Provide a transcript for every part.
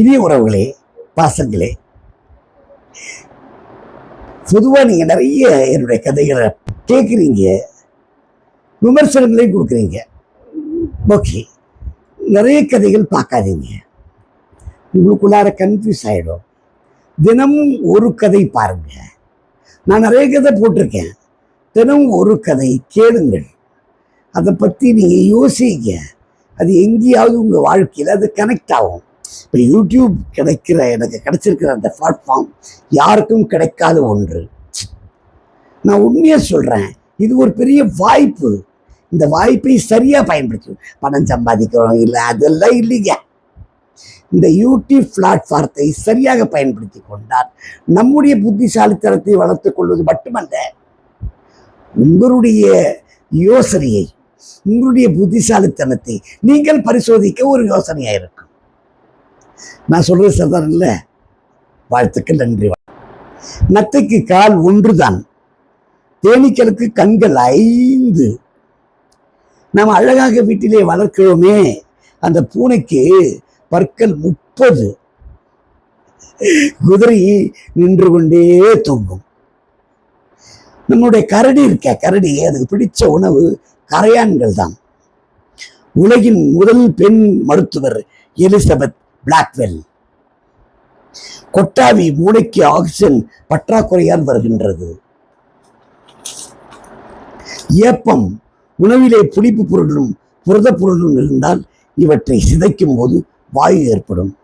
இனிய உறவுகளே பாசங்களே பொதுவாக நீங்கள் நிறைய என்னுடைய கதைகளை கேட்குறீங்க விமர்சனங்களையும் கொடுக்குறீங்க. ஓகே நிறைய கதைகள் பார்க்காதீங்க. உங்களுக்குள்ளார கன்ஃபியூஸ் ஆகிடும் தினமும் ஒரு கதை பாருங்க. நான் நிறைய கதை போட்டிருக்கேன். தினமும் ஒரு கதை கேளுங்கள். அதை பற்றி நீங்கள் யோசிங்க. அது எங்கேயாவது உங்கள் வாழ்க்கையில் அது கனெக்ட் ஆகும். இப்போ யூடியூப் கிடைக்கிற எனக்கு கிடைச்சிருக்கிற அந்த பிளாட்ஃபார்ம் யாருக்கும் கிடைக்காத ஒன்று. நான் உண்மையாக சொல்கிறேன் இது ஒரு பெரிய வாய்ப்பு. இந்த வாய்ப்பை சரியாக பயன்படுத்தணும் பணம் சம்பாதிக்கிறோம் இல்லை அதெல்லாம் இல்லைங்க. இந்த யூடியூப் பிளாட்ஃபார்த்தை சரியாக பயன்படுத்தி கொண்டால் நம்முடைய புத்திசாலித்தனத்தை வளர்த்துக் கொள்வது மட்டுமல்ல உங்களுடைய யோசனையை உங்களுடைய புத்திசாலித்தனத்தை நீங்கள் பரிசோதிக்க ஒரு யோசனையாக இருக்கும். நான் சொல்கிறது சரிதான் இல்லை வாழ்த்துக்கள் நன்றி நத்தைக்கு கால் ஒன்றுதான் தேனீக்களுக்கு கண்கள் ஐந்து. நாம் அழகாக வீட்டிலே வளர்க்கிறோமே அந்த பூனைக்கு பற்கள் முப்பது. குதிரை நின்று கொண்டே தொங்கும். நம்மளுடைய கரடி இருக்க கரடி அதுக்கு பிடிச்ச உணவு கரையான்கள் தான் உலகின் முதல் பெண் மருத்துவர் எலிசபெத் பிளாக்வெல் கொட்டாவி மூளைக்கு ஆக்சிஜன் பற்றாக்குறையால் வருகின்றது. ஏப்பம் உணவிலே புளிப்பு பொருளும் புரத பொருளும் இருந்தால் இவற்றை சிதைக்கும் போது வாயு ஏற்படும்.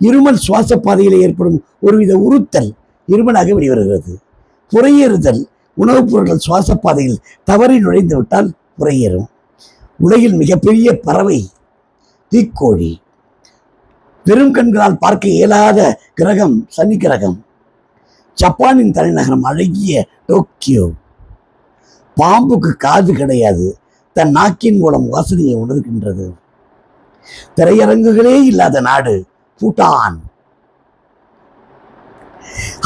இருமல் சுவாச பாதையில் ஏற்படும் ஒருவித உறுத்தல் இருமலாக வெளிவருகிறது. புறையேறுதல் உணவுப் பொருட்கள் சுவாச பாதையில் தவறி நுழைந்து விட்டால் புறையேறும். உலகில் மிகப்பெரிய பறவை தீக்கோழி. வெறும் கண்களால் பார்க்க இயலாத கிரகம் சனி கிரகம். ஜப்பானின் தலைநகரம் அழகிய டோக்கியோ. பாம்புக்கு காது கிடையாது தன் நாக்கின் மூலம் வாசனையை உணர்கின்றது. திரையரங்குகளே இல்லாத நாடு பூட்டான்.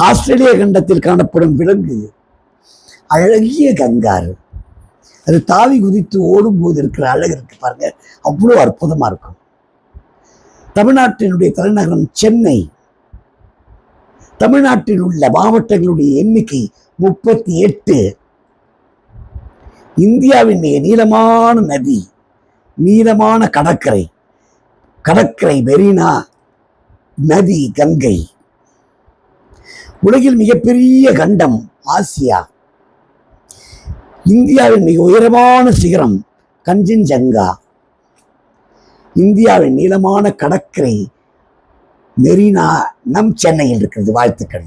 ஆஸ்திரேலிய கண்டத்தில் காணப்படும் விலங்கு அழகிய கங்காரு. அது தாவி குதித்து ஓடும்போது இருக்கிற அழகு இருக்கு பாருங்க அவ்வளோ அற்புதமா இருக்கும். தமிழ்நாட்டினுடைய தலைநகரம் சென்னை. தமிழ்நாட்டில் உள்ள மாவட்டங்களுடைய எண்ணிக்கை முப்பத்தி எட்டு. இந்தியாவின் மிக நீளமான நதி நீளமான கடற்கரை. கடற்கரை மெரினா நதி கங்கை. உலகில் மிகப்பெரிய கண்டம் ஆசியா. இந்தியாவின் மிக உயரமான சிகரம் கஞ்சன்ஜங்கா இந்தியாவின் நீளமான கடற்கரை மெரினா நம் சென்னையில் இருக்கிறது. வாழ்த்துக்கள்.